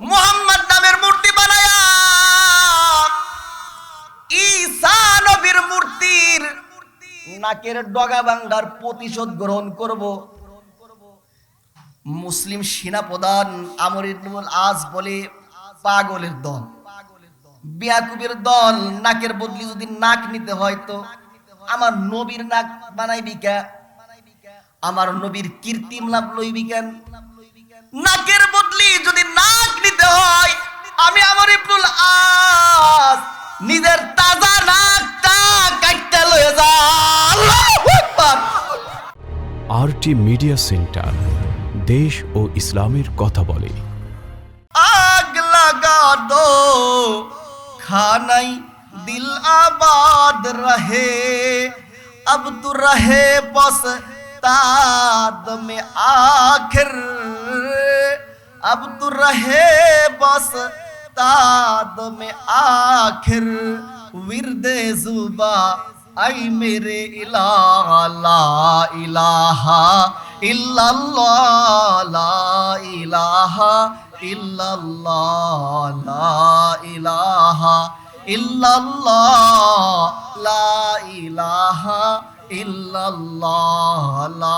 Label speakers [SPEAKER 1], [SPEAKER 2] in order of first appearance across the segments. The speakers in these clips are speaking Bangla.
[SPEAKER 1] মোহাম্মদ নামের মূর্তি বানায়া। মূর্তির নাকের ডগা ভাঙ্গার প্রতিশোধ গ্রহণ করব। মুসলিম সেনা প্রধান আমর ইবনুল আজ বলে, পাগলের দল। বিয়াকুবের দল নাকের বদলি যদি নাক নিতে হয় তো আমার নবীর নাক বানাইবি কে? আমার নবীর কীর্তিম লাভ লইবি কেন? নাকের বদলি যদি নাক নিতে হয় আমি আমার ইবনুল আস নিজের তাজা নাকটা কাটতে লয়ে যা আল্লাহু আকবার
[SPEAKER 2] আরটি মিডিয়া সেন্টার দেশ ও ইসলামের কথা বলে
[SPEAKER 1] आग लगा दो खानाई दिल आबाद रहे अब तू रहे बस ताद में आखिर अब तू रहे बस ताद में आखिर विरदे जुबा आई मेरे इलाहा ला इलाहा इल्लल्लाह ला इलाहा इल्लल्लाह ला इलाहा इल्लल्लाह ला इलाहा इल्लल्लाह ला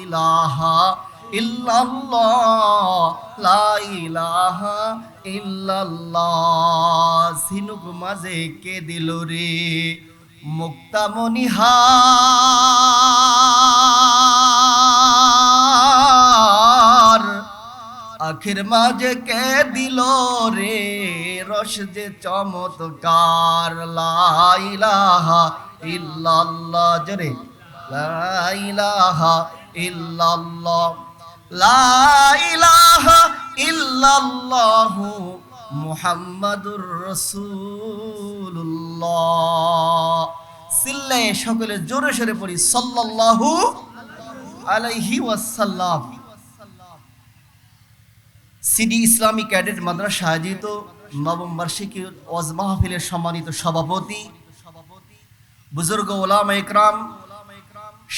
[SPEAKER 1] इलाहा ইল্লাল্লাহ মাঝে কে দিল রে মুক্তামনিহার আখির মাঝে কে দিল রে রস যে চমৎকার? লাইলাহা ইল্লাল্লাহ। জরে লাইলাহা লাইলাহা ইল্লাল্লাহু মুহাম্মাদুর রাসূলুল্লাহ। সিল্লে সকলে জোরে সরে পড়ি, সাল্লাল্লাহু আলাইহি ওয়াসাল্লাম। সিডি ইসলামী ক্যাডেট মাদ্রাসা আয়োজিত, নবম বার্ষিকী ওয়াজ মাহফিলের সম্মানিত সভাপতি, বুজুর্গ ওলামা ইকরাম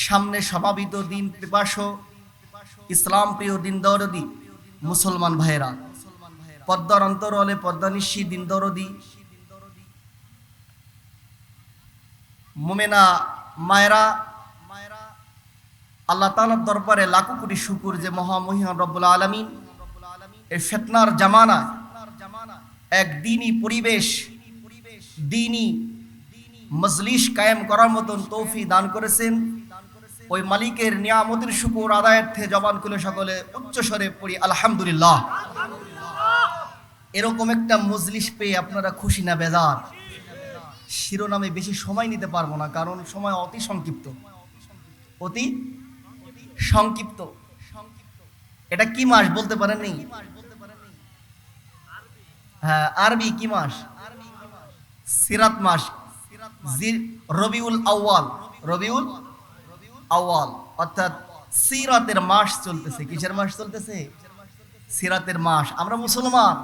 [SPEAKER 1] সামনে সমাবিত দিন পিপাস ইসলাম প্রিয় দিন দরদি মুসলমান ভাইরা পদ্মার অন্তরলে পদ্মানিশি দিন দরদি মোমেনা মায়েরা, আল্লাহ তালার দরবারে লাখো কোটি শুকুর যে মহামহিয়ান রব্বুল আলমিন, এই ফেতনার জামানা এক দিনই পরিবেশ, দিনই মজলিস কায়েম করার মতন তৌফি দান করেছেন। ওই মালিকের নিয়ামতের শুকুর আদায়ার্থে জবান খুলে সকলে উচ্চ স্বরে পড়ি, আলহামদুলিল্লাহ। এরকম একটা মজলিস পেয়ে আপনারা খুশি না বেজার? শিরোনামে বেশি সময় নিতে পারব না, কারণ সময় অতি সংক্ষিপ্ত। অতি সংক্ষিপ্ত। এটা কি মাস বলতে পারেন নি? হ্যাঁ আরবি কি মাস? সিরাত মাস। রবিউল আউয়াল। রবিউল আউয়াল অর্থাৎ সিরাতের মাস চলতেছে। কিসের মাস চলতেছে? সিরাতের মাস। আমরা মুসলমান।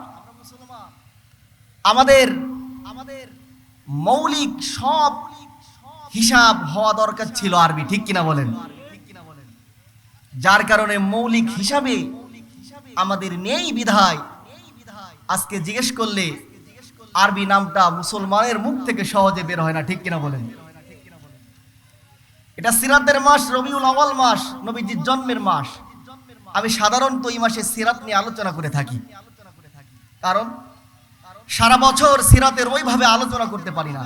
[SPEAKER 1] আমাদের আমাদের মৌলিক সব হিসাব হওয়া দরকার ছিল আরবি, ঠিক কিনা বলেন? যার কারণে মৌলিক হিসাবে আমাদের নেই বিধায়। আজকে জিজ্ঞেস করলে আরবি নামটা মুসলমানের মুখ থেকে সহজে বের হয় না, ঠিক কিনা বলেন? এটা সিরাতের মাস, রবিউল আওয়াল মাস, নবীজির জন্মের মাস। আমি সাধারণত এই মাসে সিরাত নিয়ে আলোচনা করে থাকি। কারণ সারা বছর সিরাতের ওইভাবে আলোচনা করতে পারি না।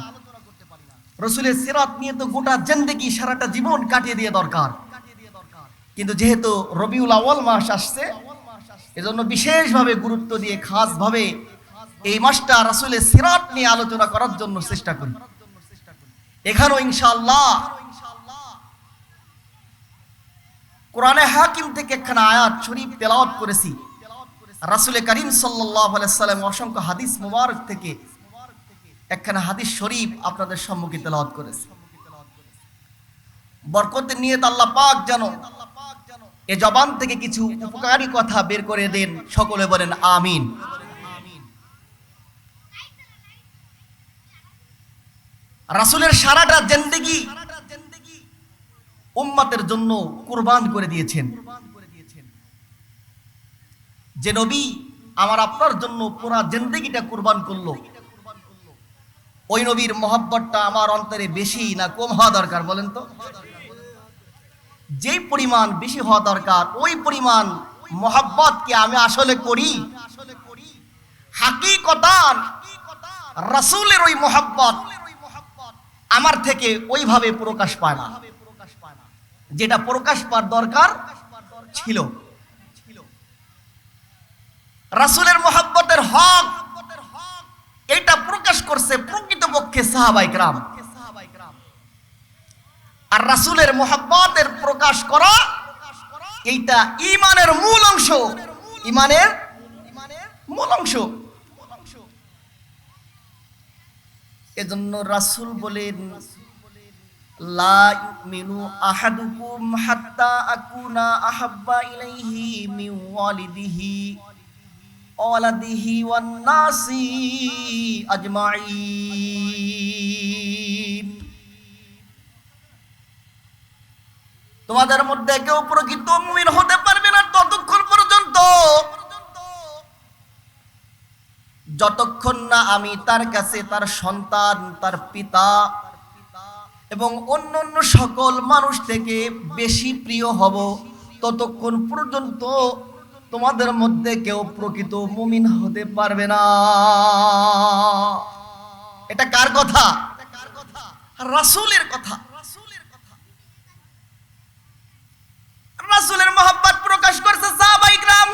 [SPEAKER 1] রসুলের সিরাত নিয়ে তো গোটা জেন্দেগি সারাটা জীবন কাটিয়ে দিয়ে দরকার। কিন্তু যেহেতু রবিউল আওয়াল মাস আসছে, এজন্য বিশেষভাবে গুরুত্ব দিয়ে খাসভাবে এই মাসটা রাসুলের সিরাত নিয়ে আলোচনা করার জন্য চেষ্টা করি। এখানেও ইনশাআল্লাহ কোরআনে হাকিম থেকে একখানা আয়াত শরীফ তেলাওয়াত করেছি। রাসুলে করিম সাল্লাহ সাল্লাম অসংখ্য হাদিস মুবারক থেকে একখানা হাদিস শরীফ আপনাদের সম্মুখে তেলাওয়াত করেছি। বরকতের নিয়ত আল্লাহ পাক যেন এ জবান থেকে কিছু উপকারী কথা বের করে দেন, সকলে বলেন আমিন। রাসুলের সারাটা জেন্দেগি উম্মাতের জন্য কুরবান করে দিয়েছেন। যে নবী আমার আপনার জন্য পুরা জিন্দগিটা কুরবান করল। ওই নবীর মহব্বতটা আমার অন্তরে বেশি না কম হওয়া দরকার, বলেন তো? যেই পরিমাণ বেশি হওয়া দরকার, ওই পরিমাণ মহব্বতকে আমি আসলে করি। হাকিকতান, রাসূলের ওই মহব্বত আমার থেকে ওইভাবে প্রকাশ পায় না। যেটা প্রকাশ পাওয়ার দরকার ছিল। রাসূলের মহব্বতের হক, এটা প্রকাশ করছে প্রকৃতপক্ষে সাহাবাই গ্রাম আর রাসূলের মহব্বতের প্রকাশ করা, এইটা ইমানের মূল অংশ। ইমানের মূল অংশ। এজন্য রাসূল বলেন লা আহাদুকুম তোমাদের মধ্যে কেউ প্রকৃত মুমিন হতে পারবে না ততক্ষণ পর্যন্ত। যতক্ষণ না আমি তার কাছে তার সন্তান, তার পিতা এবং অন্য অন্য সকল মানুষ থেকে বেশি প্রিয় হব, ততক্ষণ পর্যন্ত তোমাদের মধ্যে কেউ প্রকৃত মুমিন হতে পারবে না। এটা কার কথা? রাসূলের কথা। রাসূলের মহব্বত প্রকাশ করছে সাহাবাই গ্রাম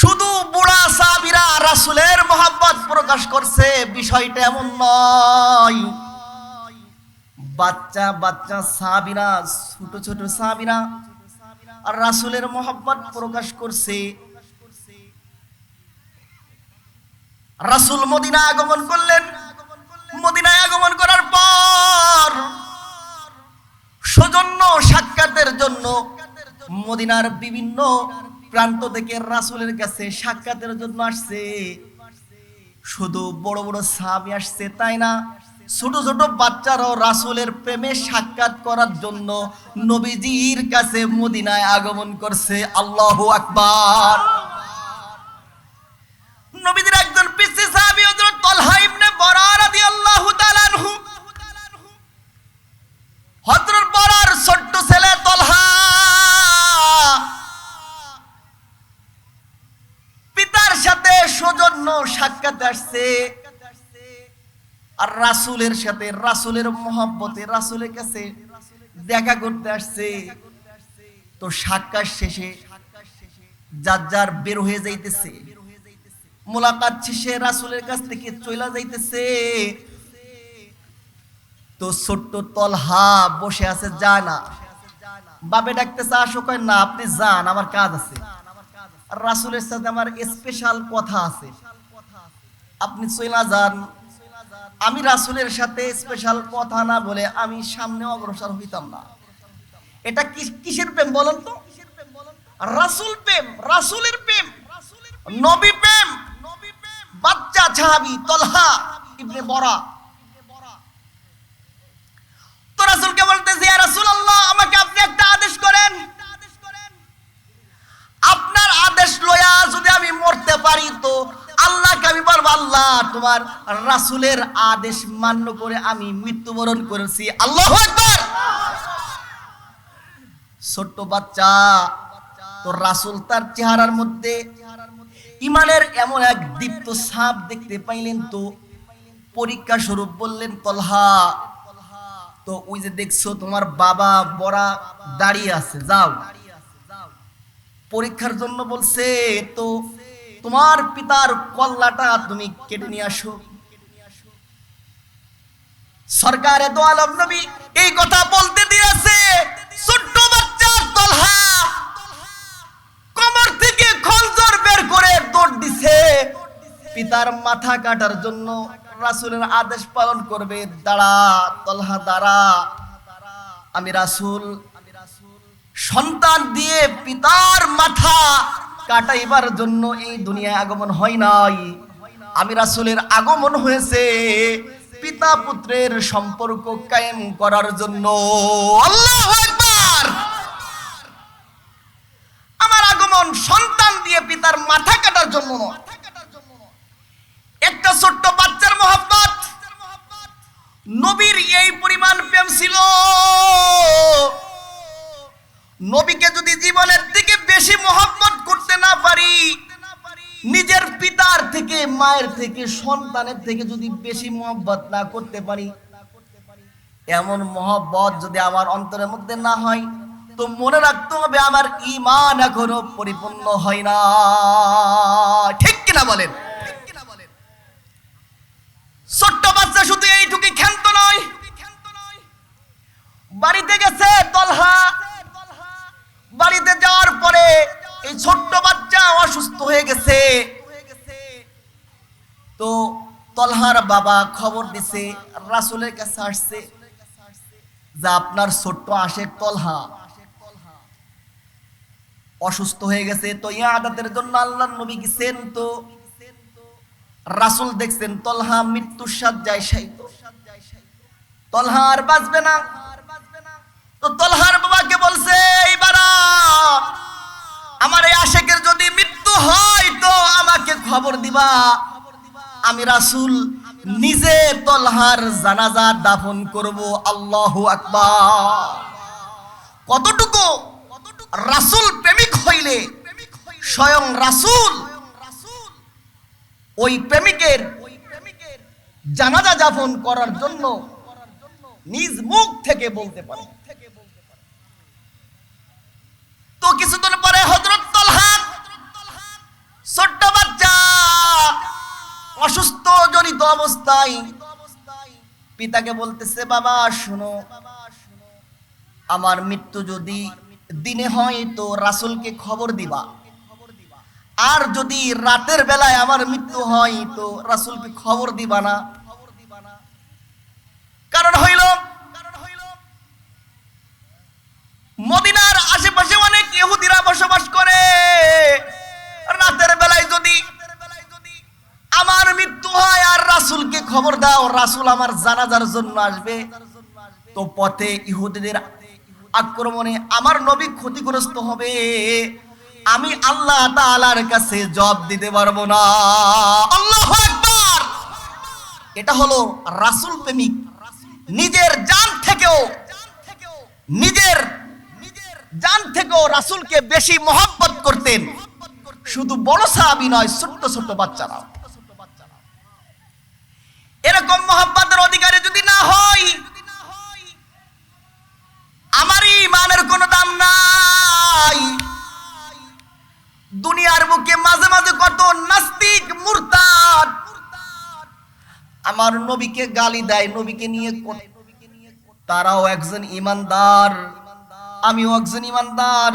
[SPEAKER 1] শুধু বুড়া সাহাবীরা রাসূলের মহব্বত প্রকাশ করছে, বিষয়টা এমন নয়। বাচ্চা বাচ্চা সাহাবীরা, ছোট ছোট সাহাবীরা আর রাসূলের মহব্বত প্রকাশ করছে। রাসূল মদিনা আগমন করলেন। মদিনায় আগমন করার পর সৌজন্য সাক্ষাতের জন্য মদিনার বিভিন্ন প্রান্ত থেকে রাসূলের কাছে সাক্ষাতের জন্য আসছে। শুধু বড় বড় সাহাবী আসছে, তাই না? ছোট ছোট বাচ্চারাও রাসূলের প্রেমে সাক্ষাৎ করার জন্য নবীজির কাছে মদিনায় আগমন করছে। আল্লাহ আকবার। নবীজির একজন পিসি সাহাবী হযরত তালহা ইবনে বরা রাদিয়াল্লাহু তাআলা আনহু। হযরত বরার ছোট্ট ছেলে তলহা পিতার সাথে সৌজন্য সাক্ষাৎ আসছে। আর রাসূলের সাথে, রাসূলের মহব্বতে, রাসূলের কাছে দেখা করতে আসছে। তো সাক্ষাৎ শেষে যার যার বের হয়ে যাইতেছে, মোলাকাত শেষে রাসূলের কাছ থেকে চলে যাইতেছে। তো ছোট্ট তলহা বসে আছে যা না বাপে ডাকতেছে, আসো কয়, না, আপনি যান, আমার কাজ আছে। রাসূলের সাথে আমার স্পেশাল কথা আছে। আপনি চইলা যান। আমি রাসূলের সাথে স্পেশাল কথা না বলে আমি সামনে অগ্রসর হইতাম না। এটা কিসের প্রেম বলেন তো? রাসূল প্রেম, রাসূলের প্রেম। নবী প্রেম। বাচ্চা সাহাবী তলহা, ইবনে বরা। তো রাসূলকে বলতেছে, ইয়া রাসূলুল্লাহ, আমাকে আপনি একটা আদেশ করেন আপনার আদেশ লয়া যদি আমি মরতে পারি তো আল্লাহকে আমি বলব, আল্লাহ, তোমার রাসূলের আদেশ মান্য করে আমি মৃত্যুবরণ করেছি। আল্লাহ ছোট্ট বাচ্চা তো রাসূল তার চেহারার মধ্যে ইমানের এমন এক দীপ্ত সাপ দেখতে পাইলেন তো। পরীক্ষা স্বরূপ বললেন, তলহা, তো ওই যে দেখছ তোমার বাবা বড়া দাঁড়িয়ে আছে, যাও। পরীক্ষার জন্য বলছে, তো তোমার পিতার কল্লাটা তুমি কেটে নিয়ে আসো। সরকারে দো আলম নবী, এই কথা বলতে দিয়েছে ছোট্ট বাচ্চা তলহা। কমর থেকে খঞ্জর বের করে দৌড় দিছে। পিতার মাথা কাটার জন্য রাসূলের আদেশ পালন করবে, দাঁড়া, তলহা, দাঁড়া। আমি রাসূল। সন্তান দিয়ে পিতার মাথা কাটাইবার জন্য এই দুনিয়ায় আগমন হয় নাই। আমি রাসুলের আগমন হয়েছে পিতা পুত্রের সম্পর্ক কায়েম করার জন্য। আমার আগমন সন্তান দিয়ে পিতার মাথা কাটার জন্য একটা ছোট্ট বাচ্চার মোহাম্মত নবীর এই পরিমাণ প্রেম ছিল। নবীকে যদি জীবনের দিকে বেশি মোহাম্মত করতে না পারি, নিজের পিতার থেকে, মায়ের থেকে, সন্তানের থেকে যদি বেশি মোহাম্মত না করতে পারি, এমন মহব্বত যদি আমার অন্তরের মধ্যে না হয়, তো মনে রাখতে হবে আমার ইমান এখনও পরিপূর্ণ হয় না। ঠিক কিনা বলেন? ছোট্ট বাচ্চা শুধু এইটুকুই ক্ষান্ত নয়। বাড়িতে গেছে তলহা বাড়িতে যাওয়ার পরে এই ছোট্ট বাচ্চা অসুস্থ হয়ে গেছে। তো তলহার বাবা খবর দিছে, রাসুলের কাছে আসছে যে আপনার ছোট্ট আশেক তলহা অসুস্থ হয়ে গেছে। তো ইয়াদাতের জন্য আল্লাহ নবী গেছেন তো রাসুল দেখছেন তলহা মৃত্যুর সাজ্জায় শায়িত তলহা আর বাঁচবে না। তো তলহার বাবাকে বলছে এইবারা আমার এই আশেকের যদি মৃত্যু হয়, তো আমাকে খবর দিবা। আমি রাসুল, নিজে তলহার জানাজা দাফন করব, আল্লাহু আকবার। কতটুকু রাসুল প্রেমিক হইলে, স্বয়ং রাসুল, ওই প্রেমিকের জানাজা যাপন করার জন্য নিজ মুখ থেকে বলতে পারে। তো কিছুদিন পরে ছোট্ট বাচ্চা, অসুস্থ জনিত অবস্থায় পিতাকে বলতেছে, বাবা, শোনো, আমার মৃত্যু যদি দিনে হয় তো রাসুলকে খবর দিবা। আর যদি রাতের বেলায় আমার মৃত্যু হয় তো রাসুলকে খবর দিবা না। কারণ হইল, মদিনার আশেপাশে অনেক ইহুদিরা বসবাস করে রাতের বেলায় যদি আমার মৃত্যু হয় আর রাসুলকে খবর দাও, রাসুল আমার জানাজার জন্য আসবে। তো পথে ইহুদিদের আক্রমণে আমার নবী ক্ষতিগ্রস্ত হবে। আমি আল্লাহ তাআলার কাছে জবাব দিতে পারব না। আল্লাহ এটা হলো রাসুল প্রেমিক। নিজের জান থেকেও, নিজের জান থেকেও রাসুলকে বেশি মহব্বত করতেন। শুধু বড় সাহাবি নয়, ছোট্ট ছোট্ট বাচ্চারা এরকম মহব্বতের অধিকারী যদি না হয় আমারই ইমানের কোনো দাম নাই। দুনিয়ার বুকে মাঝে মাঝে কত নাস্তিক, মুরতাদ। আমার নবীকে গালি দেয়, নবীকে নিয়ে তারাও একজন ইমানদার, আমিও একজন ইমানদার।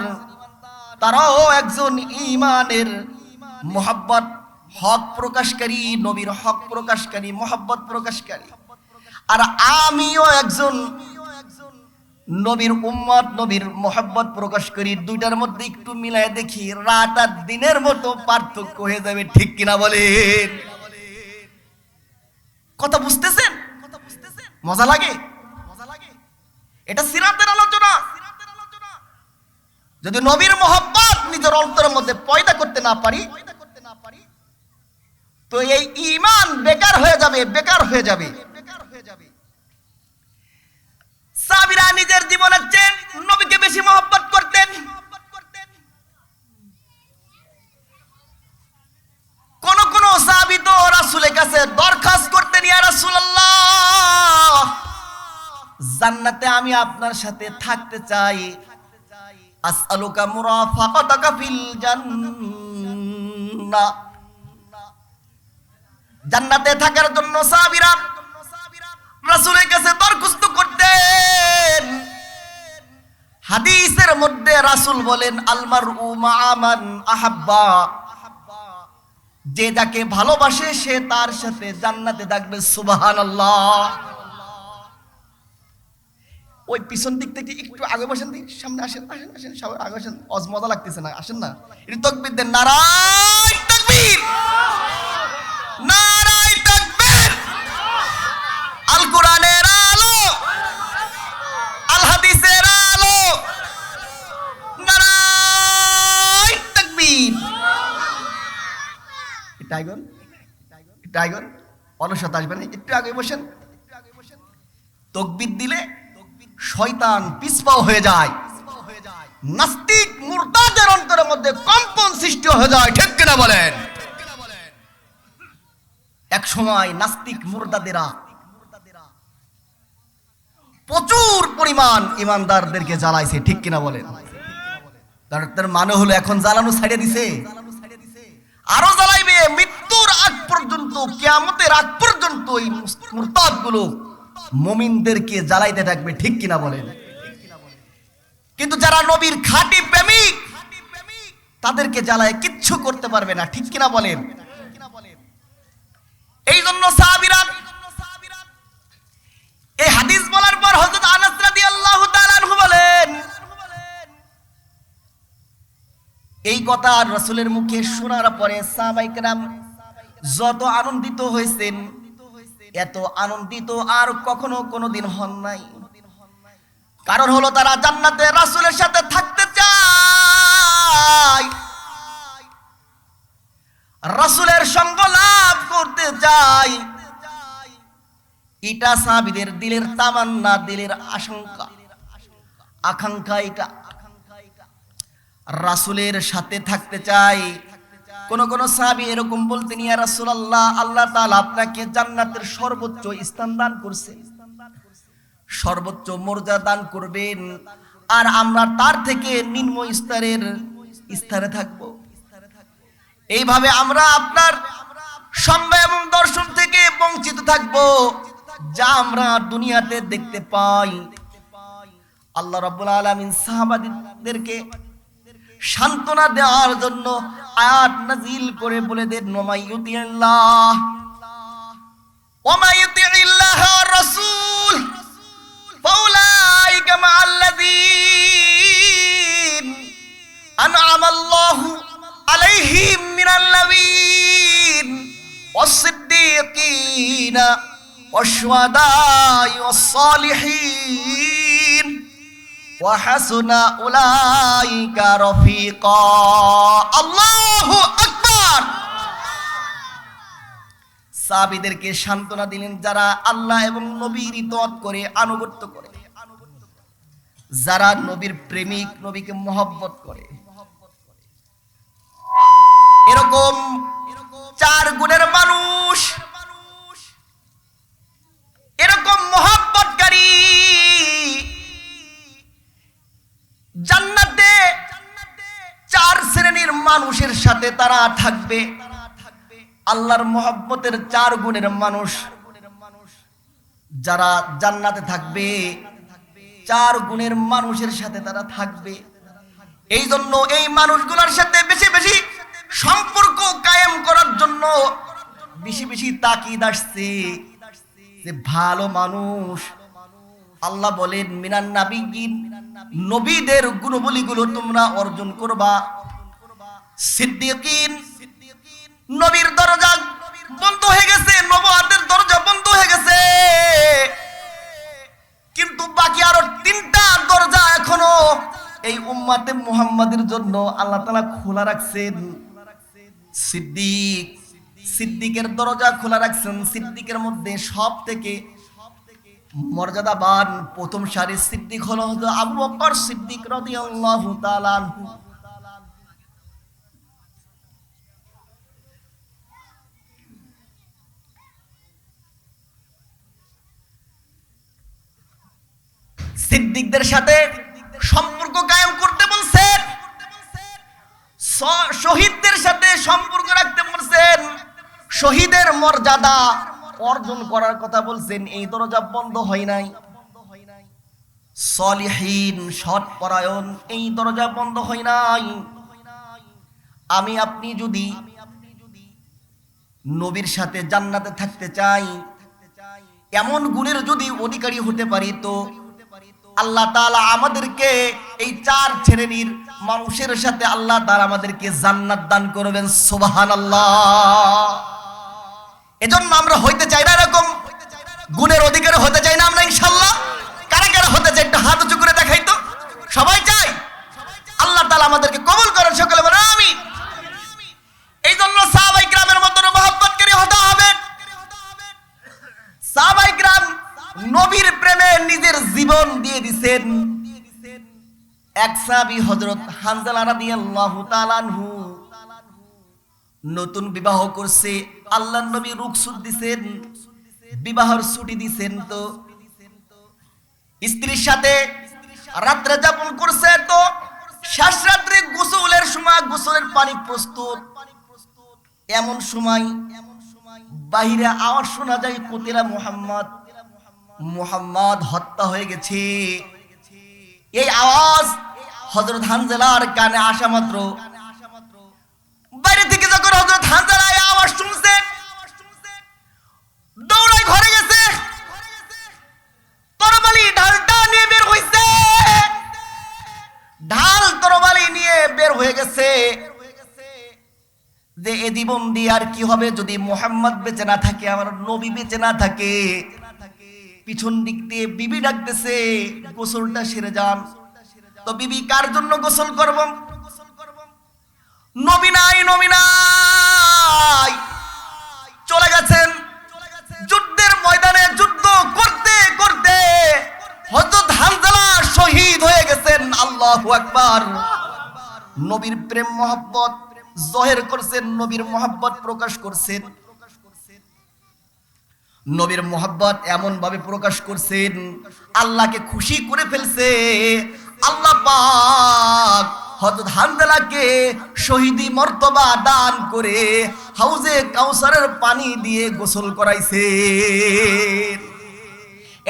[SPEAKER 1] তারাও একজন ইমানের মোহাব্বত। হক প্রকাশকারী নবীর হক প্রকাশকারী মোহাব্বত প্রকাশকারী আর আমিও একজন নবীর উম্মত, নবীর মোহাব্বত প্রকাশ করি। দুইটার মধ্যে একটু মিলাই দেখি, রাত আর দিনের মতো পার্থক্য হয়ে যাবে, ঠিক কিনা বলেন? কথা বুঝতেছেন? মজা লাগে? এটা সিরাতের আলোচনা। যদি নবীর মোহাব্বত নিজের অন্তরের মধ্যে পয়দা করতে না পারি তো এই ইমান বেকার হয়ে যাবে, বেকার হয়ে যাবে। সাবিরা নিজের জীবনের নবীকে বেশি মহব্বত করতেন। কোন কোন তো রাসূলের কাছে দরখাস্ত করতেন, ইয়া জান্নাতে আমি আপনার সাথে থাকতে চাই। আসআলুকা মুরাফাকাতাকা ফিল জান্নাহ। জান্নাতে থাকার জন্য সাহাবীরা রাসূলের কাছে দরখাস্ত করতেন। হাদিসের মধ্যে রাসূল বলেন আলমার উমান আহাব্বা। যে যাকে ভালোবাসে, সে তার সাথে জান্নাতে থাকবে, সুবহানাল্লাহ। ওই পিছন দিক থেকে একটু আগে বসেন দিন সামনে আসেন আসেন আসেন সবাই আগে আসেন অজ মজা লাগতেছে না, আসেন না। এটা তকবির দেন, নারায় তকবীর। নারায় তকবীর। আল আলো আল আলো। টাইগর টাইগর অলসতা আসবে না একটু আগে বসেন। তকবির দিলে শয়তান পিছপাও হয়ে যায়। নাস্তিক মুরতাদের অন্তরের মধ্যে কম্পন সৃষ্টি হয়ে যায়, ঠিক বলেন? এক সময় নাস্তিক মুরদাদেরা প্রচুর পরিমাণ ইমানদারদেরকে জ্বালাইছে, ঠিক কিনা বলেন? তার মানে হলো এখন জ্বালানো ছাড়িয়ে দিছে। আরও জ্বালাইবে, মৃত্যুর আগ পর্যন্ত, কিয়ামতের আগ পর্যন্ত এই মুরতাদগুলো মমিনদেরকে জ্বালাইতে থাকবে, ঠিক কিনা বলেন? কিন্তু যারা নবীর খাঁটি প্রেমিক, তাদেরকে জ্বালায় কিচ্ছু করতে পারবে না, ঠিক কিনা বলেন? এই জন্য সাহাবিরা এই হাদিস বলার পর হযরত আনাস রাদিয়াল্লাহু তাআলা আনহু বলেন, এই কথা রাসূলের মুখে শোনার পরে যত আনন্দিত হয়েছেন, এত আনন্দিত আর কখনো কোনোদিন হন নাই। কারণ হলো তারা জান্নাতে রাসূলের সাথে থাকতে চায়। রাসূলের সঙ্গ করতে চায় এটা সাহাবীদের দিলের তামান্না, দিলের আশঙ্কা। আকাঙ্ক্ষা এটা। রাসূলের সাথে থাকতে চাই। কোন কোন সাহাবী এরকম বলতেন, ইয়া রাসূলুল্লাহ, আল্লাহ তাআলা আপনাকে জান্নাতের সর্বোচ্চ স্থান দান করছে। সর্বোচ্চ মর্যাদা দান করবেন। আর আমরা তার থেকে নিম্ন স্তরের স্তরে থাকব। এইভাবে আমরা আপনার সম্ভব এবং দর্শন থেকে বঞ্চিত থাকব, যা আমরা দুনিয়াতে দেখতে পাই। আল্লাহ রাব্বুল আলামিন সাহাবাদেরকে সান্ত্বনা দেওয়ার জন্য আয়াত নাজিল করে বলে দেন নোমাইয়ুতিল্লাহ ওমা ইউতিল্লাহ ওয়ার রাসূল, ফাউলাইকা মাআল্লাযীন আনআমা আল্লাহু আলাইহিম মিনাল নাবিয়্যিন والصديقين والشهداء والصالحين وحسن أولئك رفيقا الله أكبر সাবিদেরকে সান্ত্বনা দিলেন যারা আল্লাহ এবং নবীর ইতত করে আনুগত্য করে যারা নবীর প্রেমিক নবীকে মহব্বত করে এরকম চার গুণের মানুষ। এরকম মহব্বতকারী জান্নাতে চার শ্রেণির মানুষের সাথে তারা থাকবে। আল্লাহর মহব্বতের চার গুণের মানুষ। যারা জান্নাতে থাকবে, চার গুণের মানুষের সাথে তারা থাকবে। এই জন্য এই মানুষগুলোর সাথে বেশি বেশি সম্পর্ক কায়েম করার জন্য বেশি বেশি তাকিদ আসছে যে ভালো মানুষ। আল্লাহ বলেন, মিনান নাবিগিন নবীদের গুণবলীগুলো তোমরা অর্জন করবা। সিদ্দিকিন, নবীর দরজা বন্ধ হয়ে গেছে নবহাতের দরজা বন্ধ হয়ে গেছে। কিন্তু বাকি আরও তিনটা দরজা এখনও এই উম্মাতে মুহাম্মাদের জন্য আল্লাহ তাআলা খোলা রাখছেন। সিদ্দিক। সিদ্দিকের দরজা খোলা রাখছেন। সিদ্দিকের মধ্যে সব থেকে মর্যাদাবান প্রথম সারি সিদ্দিক হলো আবু বকর সিদ্দিক রাদিয়াল্লাহু তাআলা আনহু। সিদ্দিকদের সাথে সম্পর্ক কায়েম করতে বলছেন। সাথে সম্পর্ক রাখতে বলছেন, শহীদের মর্যাদা অর্জন করার কথা বলছেন, এই দরজা বন্ধ হয় নাই। সলিহীন সৎ পরায়ণ, এই দরজা বন্ধ হয় নাই। আমি আপনি যদি নবীর সাথে জান্নাতে থাকতে চাই, এমন গুণের যদি অধিকারী হতে পারি তো আল্লাহ তাআলা আমাদেরকে এই চার শ্রেণির মানুষের সাথে আল্লাহ তাআলা আমাদেরকে জান্নাত দান করবেন, সুবহানাল্লাহ। এজন্য আমরা হইতে চাই না এরকম। গুণের অধিকার হতে চাই না আমরা ইনশাল্লাহ কারা কারা হতে চাই, একটা হাত উঁচু করে দেখাই তো। সবাই চাই? আল্লাহ তালা আমাদেরকে কবুল করেন, সকলে বলে আমি এই জন্য সাহাবাই গ্রামের মতো মহব্বতকারী হতে হবে সাহাবাই গ্রাম নবীর প্রেমে নিজের জীবন দিয়ে দিছেন এক সাহাবী হযরত হানজালা রাদিয়াল্লাহু তাআলা আনহু নতুন বিবাহ করছে, আল্লাহর নবী রুকসুদ দিছেন, বিবাহর ছুটি দিছেন তো। স্ত্রীর সাথে রাত্রে যাপন করছে তো, শেষ রাত্রে গোসলের সময় গোসলের পানি প্রস্তুত। এমন সময় বাহিরে আওয়াজ শোনা যায়, কোতেলা মোহাম্মদ মোহাম্মদ হত্যা হয়ে গেছে। এই আওয়াজ হজরত হানজেলার কানে আসা মাত্র। বাইরে থেকে যখন হজরত হানজেলা এই আওয়াজ শুনছে দৌড়াই ঘরে গেছে। তরবালি ঢালটা নিয়ে বের হইছে। ঢাল তরবালি নিয়ে বের হয়ে গেছে। যে এ জীবন দিয়ে আর কি হবে যদি মোহাম্মদ বেঁচে না থাকে, আমার নবী বেঁচে না থাকে। পিছন দিক দিয়ে বিবি ডাকতেছে, গোসলটা সেরে যান। তো বিবি কার জন্য গোসল করব? নবী নাই নবী নাই। চলে গেছেন। যুদ্ধের ময়দানে যুদ্ধ করতে করতে হযরত হানজালা শহীদ হয়ে গেছেন। আল্লাহু আকবার। নবীর প্রেম মোহাব্বত, জহের করছেন, নবীর মোহাব্বত প্রকাশ করছেন। নবীর মোহাব্বত এমন ভাবে প্রকাশ করছেন, আল্লাহকে খুশি করে ফেলছে। আল্লাহ পাক হানজালাকে শহীদি মর্তবা দান করে হাউজে কাউসারের পানি দিয়ে গোসল করাইছে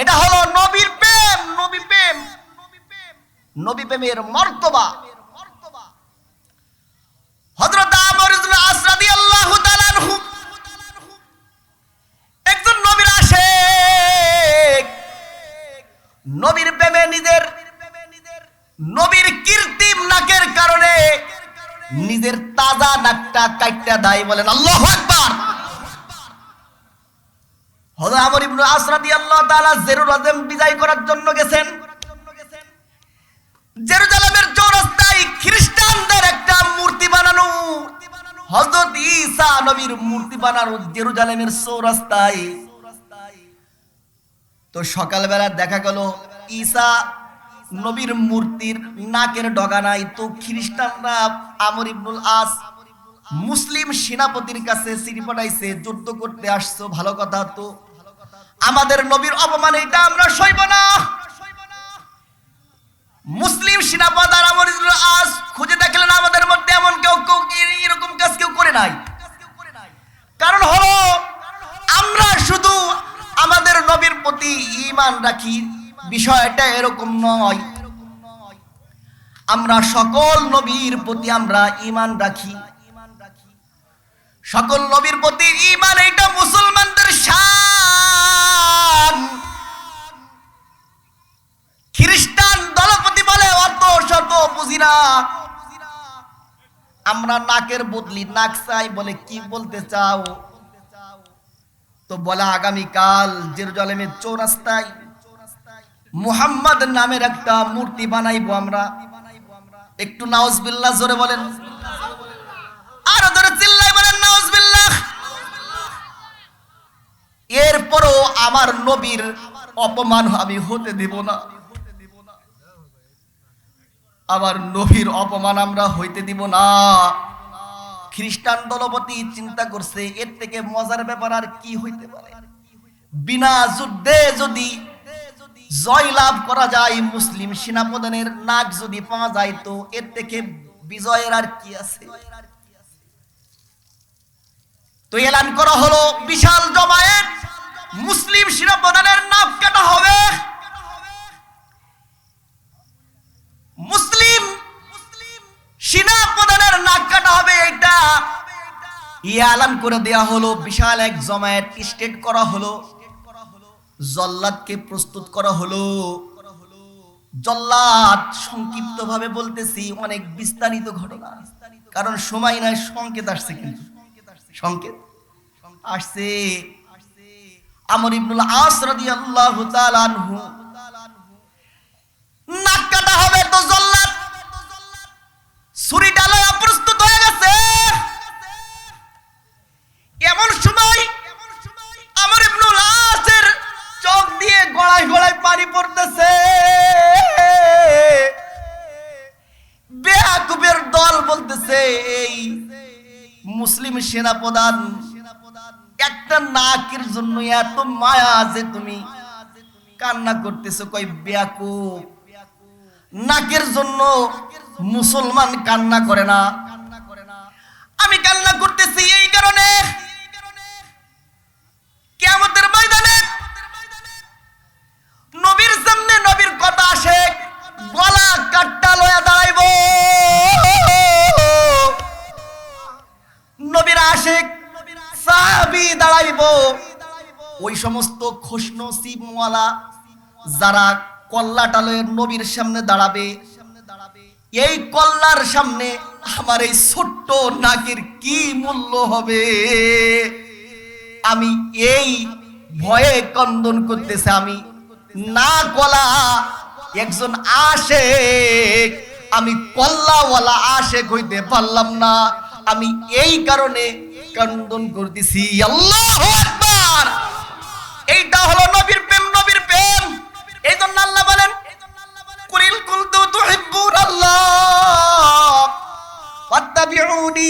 [SPEAKER 1] এটা হলো নবীর প্রেম, নবী প্রেম, নবী প্রেমের মর্তবা। ইবনে নবীর প্রেমে নিজের, নবীর কীর্তিম নাকের কারণে নিজের তাজা নাকটা কাইটটা দায় বলেন, আল্লাহু আকবার! হযরত আমর ইবনে আস রাদিয়াল্লাহু তাআলা জেরুজালেম বিজয় করার জন্য গেছেন। জেরুজালেমের চৌরাস্তায় খ্রিস্টানদের একটা মূর্তি বানানো। হযরত ঈসা নবীর মূর্তি বানানো জেরুজালেমের চৌরাস্তায়। তো সকালবেলা দেখা গেল ঈসা নবীর মূর্তির নাকের ডগা নাই। তো খ্রিস্টানরা আমর ইবনুল আস মুসলিম সেনাপতির কাছে চিঠি পাঠাইছে, যুদ্ধ করতে আসছো, ভালো কথা তো। আমাদের নবীর অপমান, এটা আমরা সইব না। মুসলিম সেনাপতি আর আমর ইবনুল আস খুঁজে দেখলেন আমাদের মধ্যে এমন কেউ কেউ এরকম কাজ কেউ করে নাই। কারণ হলো, আমরা শুধু আমাদের নবীর প্রতি ঈমান রাখি, বিষয়টা এরকম নয়। আমরা সকল নবীর প্রতি আমরা ঈমান রাখি। সকল নবীর প্রতি ঈমান, এটা মুসলমানদের খ্রিস্টান দলপতি বলে অত শত বুঝি না। আমরা নাকের বদলি, নাক চাই বলে কি বলতে চাও? তো বলে আগামীকাল জেরুজালেমের চৌরাস্তায় মুহাম্মদ নামের একটা মূর্তি বানাইবো আমরা। একটু নাউজবিল্লাহ জোরে বলেন। আরও জোরে চিল্লাই বলেন নাউজবিল্লাহ। এরপরও আমার নবীর অপমান আমি হতে দেব না। আবার নবীর অপমান আমরা হইতে দিব না। খ্রিস্টান দলপতি চিন্তা করছে, এর থেকে মজার ব্যাপার আর কি হইতে পারে? বিনা যুদ্ধে যদি জয় লাভ করা যায়, মুসলিম সেনাপ্রধানের নাক যদি পাওয়া যায়, তো এর থেকে বিজয়ের আর কি আছে? তো এলান করা হলো বিশাল জমায়েত, মুসলিম সেনাপ্রধানের নাক কাটা হবে। মুসলিম সেনা ইয়ে আলান করে দেয়া হলো, বিশাল এক জমায়েত স্টেট করা হলো। জল্লাদকে প্রস্তুত করা হলো। জল্লাদ সংক্ষিপ্ত ভাবে বলতেছি, অনেক বিস্তারিত ঘটনা। কারণ সময় নাই, সংকেত আসছে কিন্তু। সংকেত আসছে। আমর ইবনুল আস রাদিয়াল্লাহু তাআলা আনহু, নাক কাটা হবে তো জল্লাদ। ছুরি ডালা এমন সময় আমার ইবনুল চোখ দিয়ে গড়ায় গড়ায় পানি পড়তেছে। বেয়াকুবের দল বলতেছে, এই মুসলিম সেনাপ্রধান, একটা নাকের জন্য এত মায়া যে তুমি কান্না করতেছো। কই বেয়াকুব, নাকের জন্য মুসলমান কান্না করে না কান্না করে না। আমি কান্না করতেছি এই কারণে কেমতের ময়দানে নবীর সামনে নবীর কথা আসে, গলা কাট্টা লয়া দাঁড়াইব। নবীর আশেক সাহাবি দাঁড়াইব। ওই সমস্ত খুশনসিবওয়ালা যারা কল্লাটালয়ের নবীর সামনে দাঁড়াবে, এই কল্লার সামনে আমার এই ছোট্ট নাকের কি মূল্য হবে? আমি এই ভয়ে কন্দন করতেছে, আমি না কলা একজন আসে আমি কল্লাওয়ালা আশেক হইতে পারলাম না। আমি এই কারণে কন্দন করতেছি। আল্লাহ আকবার! এইটা হলো নবীর প্রেম নবীর প্রেম। এই জন্য আল্লাহ বলেন, কুরিল কুলতু তুহিব্বুন আল্লাহ ফাত্তাবিউনি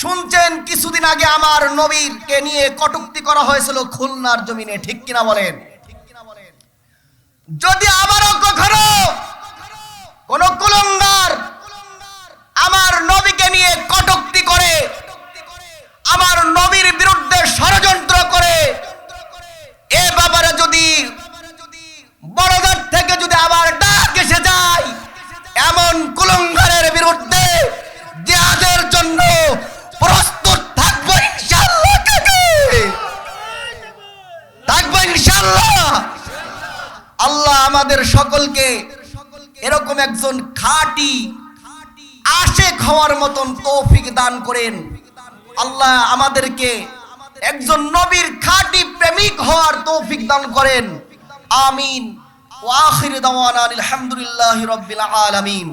[SPEAKER 1] শুনছেন, কিছুদিন আগে আমার নবীরকে নিয়ে কটুক্তি করা হয়েছিল খুলনার জমিনে, ঠিক কিনা বলেন? যদি আবারও কখনো কোন কুলঙ্গার আমার নবীকে নিয়ে কটুক্তি করে, আমার নবীর বিরুদ্ধে ষড়যন্ত্র করে, এ বাবারা যদি বড়দার থেকে যদি আবার ডাক এসে যায়, এমন কুলঙ্গারের আল্লাহ আমাদের সকলকে এরকম একজন খাটি, আশেক হওয়ার মতন তৌফিক দান করেন। আল্লাহ আমাদেরকে একজন নবীর খাটি প্রেমিক হওয়ার তৌফিক দান করেন। আমিন। ওয়া আখির দাওয়ানা আলহামদুলিল্লাহি রাব্বিল আলামিন।